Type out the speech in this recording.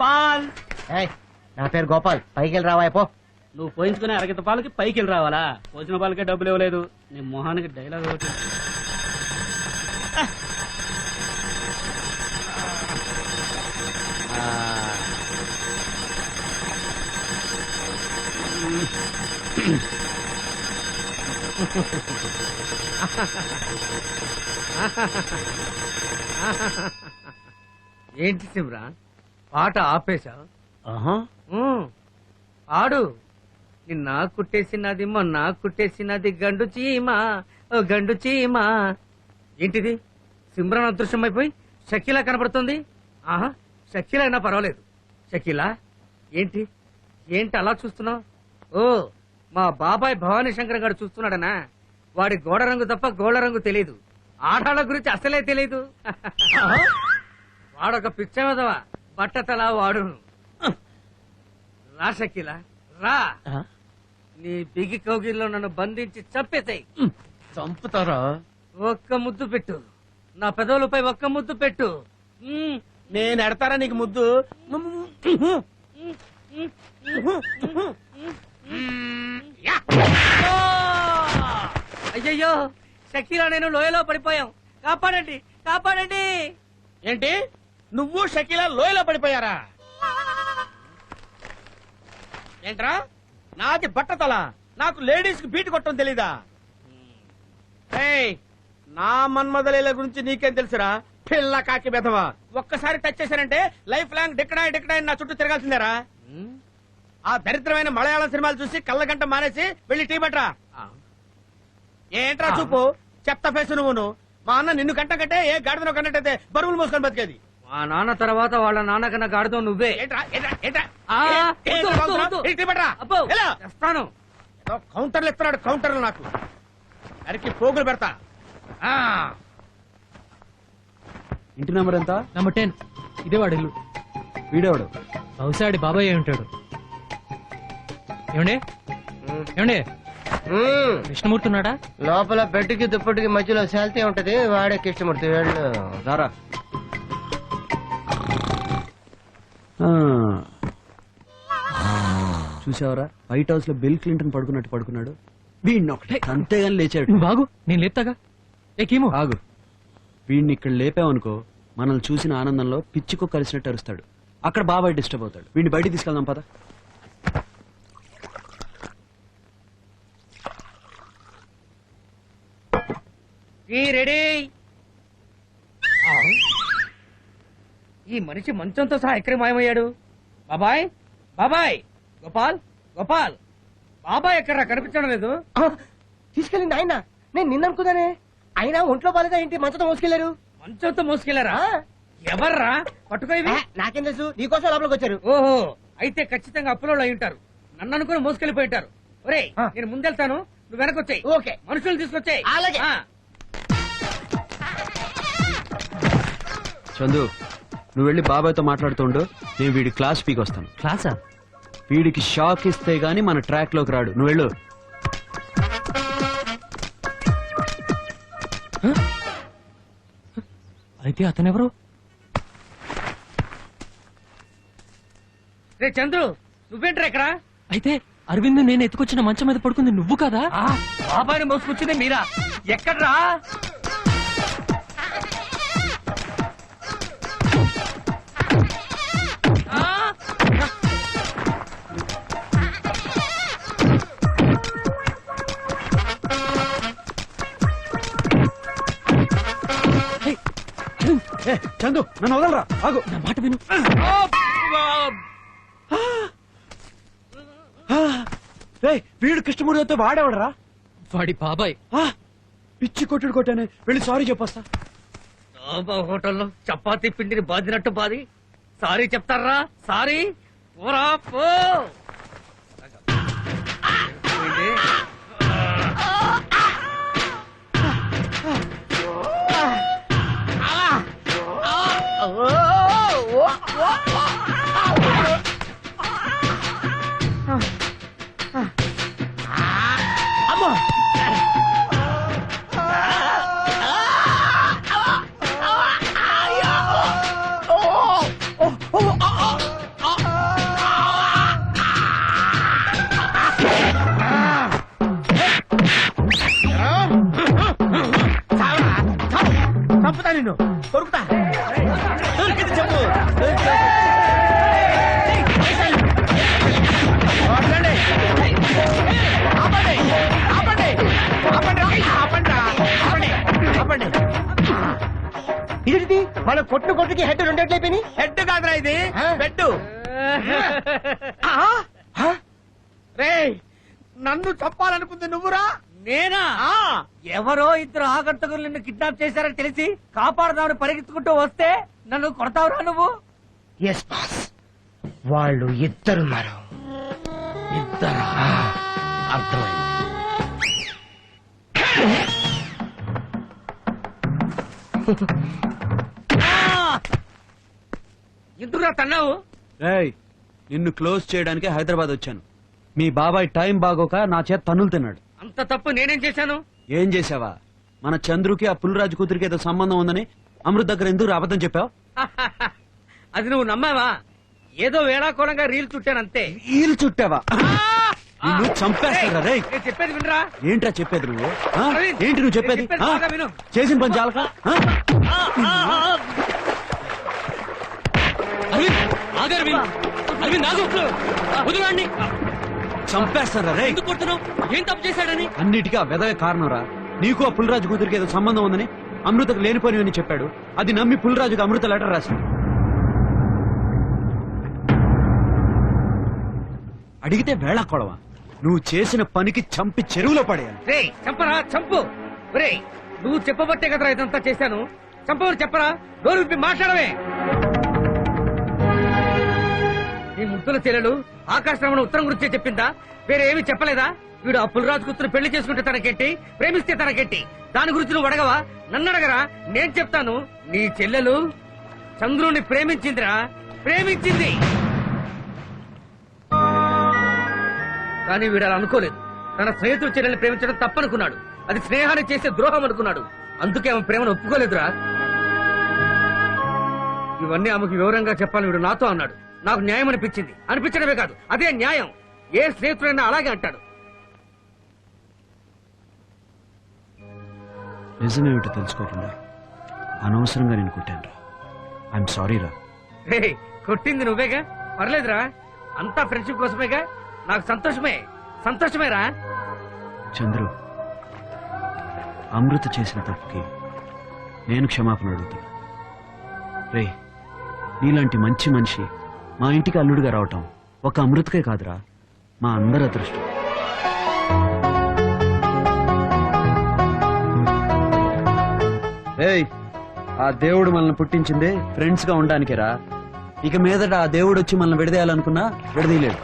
Paul. ఏయ్, నా పేరు గోపాల్. పైకి వెళ్ళి రావా పో. నువ్వు పోయించుకునే అరగత పాలకి పైకి వెళ్ళి రావాలా? పోసిన పాలకే డబ్బులు ఇవ్వలేదు. నీ మొహానికి డైలాగ్ ఒకటి. ఏంటి శివరా పాట ఆపేశా? ఆడు నిన్న కుట్టేసినది మొన్న కుట్టేసినది గండు చీమ ఓ గండు చీమ. ఏంటిది? సిమ్రన్ అదృశ్యమైపోయి షకీలా కనబడుతుంది ఆహా షకీలా అయినా పర్వాలేదు. షకీలా ఏంటి? ఏంటి అలా చూస్తున్నావు? ఓ మా బాబాయ్ భవానీ శంకర్ గారు చూస్తున్నాడనా? వాడి గోడ రంగు తప్ప గోడ రంగు తెలియదు ఆడాళ్ళ గురించి అసలే తెలియదు వాడొక పిచ్చవదవా బట్టతలా వాడును. రా షకీలా. రా. నీ బిగి కౌగిల్లో నన్ను బంధించి చంపేతాయి చంపుతారా? ఒక్క ముద్దు పెట్టు. నా పెదవులపై ఒక్క ముద్దు పెట్టు. నేను ఎడతారా నీకు ముద్దు? అయ్యయ్యో! షకీలా నేను లోయలో పడిపోయాం. కాపాడండి. కాపాడండి. ఏంటి? నువ్వు షకీలా లోయలో పడిపోయారా? ఏంట్రా? నాది బట్టతల. నాకు లేడీస్కి బీట్ కొట్టడం తెలీదా? నా మన్మదలీల గురించి నీకేం తెలుసురా? పిల్ల కాకి బెదవా. ఒక్కసారి టచ్ చేశానంటే లైఫ్ లాంగ్ డిక్కడాయి డిక్కడాయి నా చుట్టూ తిరగాల్సిందేరా. ఆ దరిద్రమైన మలయాళం సినిమాలు చూసి కళ్ళగంట మానేసి వెళ్ళి టీ పట్రా ఆ. ఏంట్రా. చూపు? చెత్త ఫేసు నువ్వును. మా అన్న నిన్ను కంట కంటే ఏ గాడిదను కన్నట్టయితే బరువులు మోసుకొని బతికేది. మా నాన్న తర్వాత వాళ్ళ నాన్నకన్నా గాడితో నువ్వే? చేస్తాను కౌంటర్లు ఇస్తున్నాడు కౌంటర్లు నాకు. అరికి పోగులు పెడతా. ఆ. ఇంటి నెంబర్ ఎంత? Number ten. ఇదే వాడి ఇల్లు. వీడేవాడు? బహుశా ఆడి బాబాయ్ ఉంటాడు. ఏమండి? ఏమండి. కృష్ణమూర్తి ఉన్నాడా? లోపల బెడ్కి దుప్పటికి మధ్యలో శాల్తీ ఉంటది వాడే కృష్ణమూర్తి వెళ్ళు. రారా. చూసావరా? వైట్ హౌస్లో బిల్ క్లింటన్ పడుకున్నట్టు పడుకున్నాడు. వీడిని ఒకటే అంతేగాని లేచాడు. బాగు నేను లేపుతాగా. ఏ కీము. ఆగు. వీడిని ఇక్కడ లేపావనుకో మనల్ని చూసిన ఆనందంలో పిచ్చికో కలిసినట్టు అరుస్తాడు. అక్కడ బాబాయ్ డిస్టర్బ్ అవుతాడు. వీడిని బయటికి తీసుకెళ్దాం పద. రెడీ. ఈ మనిషి మంచంతో సహా ఎక్కడి మాయమయ్యాడు? బాబాయ్? బాబాయ్! గోపాల్? గోపాల్! బాబాయ్ ఎక్కడ కనిపించడం లేదు. తీసుకెళ్ళింది ఆయన నేను నిన్న అనుకున్నానే అయినా ఒంట్లో బాలేదా ఏంటి? మంచతో మోసుకెళ్ళారు మంచంతో మోసుకెళ్ళారా ఎవర్రా? పట్టుకో ఇవి. నాకేం తెలుసు. నీకోసం లోపలికి వచ్చారు. ఓహో అయితే ఖచ్చితంగా అప్పులో అయి ఉంటారు. నన్ను అనుకుని మోసుకెళ్ళిపోయి ఉంటారు. ఒరే. నేను ముందెళ్తాను. నువ్వు వెనకొచ్చాయి. ఓకే. మనుషులు తీసుకొచ్చాయి. అలాగే. చందు నువ్వు వెళ్ళి బాబాయ్తో మాట్లాడుతుండు నేను వీడి క్లాస్ పీకి వస్తాను. క్లాసా? వీడికి షాక్ ఇస్తే గానీ మన ట్రాక్లోకి రాడు. నువ్వు వెళ్ళు. అయితే అతనెవరు? రే చంద్రు నువ్వేంట్రా ఇక్కడ? అయితే అరవింద్ నేను ఎత్తుకొచ్చిన మంచం మీద పడుకుంది నువ్వు కదా? ఆ, బాబాయ్ని మోసుకొచ్చింది మీరా. ఎక్కడ్రా? చందు నన్ను వదలరా. ఆగు. నా మాట విను. వీడు కృష్ణమూర్తితో వాడేవాడరా? వాడి బాబాయ్. ఆ, పిచ్చి కొట్టుడు కొట్టానే వెళ్ళి సారీ చెప్పొస్తా. డాబా హోటల్లో చపాతీ పిండిని బాదినట్టు బాది. సారీ చెప్తారా? సారీ? పోరా పో. ఏంటి? కొట్టు కొట్టుకి హెడ్ రెండేట్లయిపోయి హెడ్ కాదురా ఇది. ఆ? పెట్టు. రే నన్ను చంపాలనుకుంది నువ్వురా? నేనా? ఆ. ఎవరో ఇద్దరు ఆగంతకులు నిన్ను కిడ్నాప్ చేశారని తెలిసి కాపాడదామని పరిగెత్తుకుంటూ వస్తే నన్ను కొడతావురా నువ్వు? ఎస్ బాస్ వాళ్ళు ఇద్దరున్నారు ఇద్దరా? అర్థమైంది. ఎందుకురా తన్నావు? రేయ్ నిన్ను క్లోజ్ చేయడానికి హైదరాబాద్ వచ్చాను. మీ బాబాయ్ టైం బాగోక నా చేత తన్నులు తిన్నాడు. అంత తప్పు నేనేం చేశాను? ఏం చేసావా మన చంద్రుకి ఆ పులిరాజు కూతురికి ఏదో సంబంధం ఉందని అమృత్ దగ్గర ఎందుకు అబద్ధం చెప్పావు? అది నువ్వు నమ్మావా? ఏదో వేళాకోళంగా రీల్ చుట్టానంతే వీలు చుట్టావా? నిన్ను చంపేస్తారా రేయ్? నేను చెప్పేది వినరా? ఏంట్రా చెప్పేది నువ్వు? ఆ? అరవింద్, ఏంటి నువ్వు చెప్పేది నేను చెప్పేది? ఆ? బాగా విను. చేసిన పని చాలక? ఆ? అరవింద్ ఆగు. వదిలండి. చంపేస్తారా రే? ఎందుకు కొడుతున్నావు? ఏం తప్పు చేశాడని? అన్నిటికీ ఆ వెదవే కారణంరా. నీకు ఆ పులిరాజు కూతురికి ఏదో సంబంధం ఉందని అమృతకు లేనిపోని చెప్పాడు. అది నమ్మి పులిరాజుకు అమృత లెటర్ రాసింది. అడిగితే వేళ కొడవా. నువ్వు చేసిన పనికి చంపి చెరువులో పడేయాలి. రే చంపరా? చంపు. రే నువ్వు చెప్పబట్టే కదరా ఇదంతా చేశాను. చంపవని చెప్పరా? విప్పి మాట్లాడవే. ఈ చెల్లెలు ఆకాశరమణ ఉత్తరం గురించే చెప్పిందా? వేరేమి చెప్పలేదా? వీడు ఆ పులిరాజు కూతురు పెళ్ళి చేసుకుంటే తనకెట్టి ప్రేమిస్తే తనకెట్టి దాని గురించి నువ్వు అడగవా? నన్ను అడగరా? నేను చెప్తాను. నీ చెల్లెలు చంద్రుణ్ణి ప్రేమించిందిరా. ప్రేమించింది! కానీ వీడు అలా అనుకోలేదు. తన స్నేహితుడు చెల్లెల్ని ప్రేమించడం తప్పనుకున్నాడు. అది స్నేహాన్ని చేసే ద్రోహం అనుకున్నాడు. అందుకే ఆమె ప్రేమను ఒప్పుకోలేదురా. ఇవన్నీ ఆమెకు వివరంగా చెప్పాలని వీడు నాతో అన్నాడు. నాకు న్యాయం అనిపించింది. అనిపించడమే కాదు అదే న్యాయం. ఏ స్నేహితుడైనా అలాగే అంటాడు. నిజమేమిటో తెలుసుకోకుండా అనవసరంగా నేను కొట్టాను రా. ఐఎమ్ సారీ రా. రే కొట్టింది నువ్వేగా? పర్లేదురా. అంతా ఫ్రెండ్షిప్ కోసమేగా? నాకు సంతోషమే. సంతోషమేరా చంద్రు అమృత చేసిన తప్పుకి నేను క్షమాపణ అడుగుతాను రే నీలాంటి మంచి మనిషి మా ఇంటికి అల్లుడిగా రావటం ఒక అమృతకే కాదురా. మా అందరి అదృష్టం. ఏయ్ ఆ దేవుడు మనల్ని పుట్టించిందే ఫ్రెండ్స్గా ఉండడానికేరా. ఇక మీదట ఆ దేవుడు వచ్చి మనల్ని విడదీయాలనుకున్నా విడదీయలేడు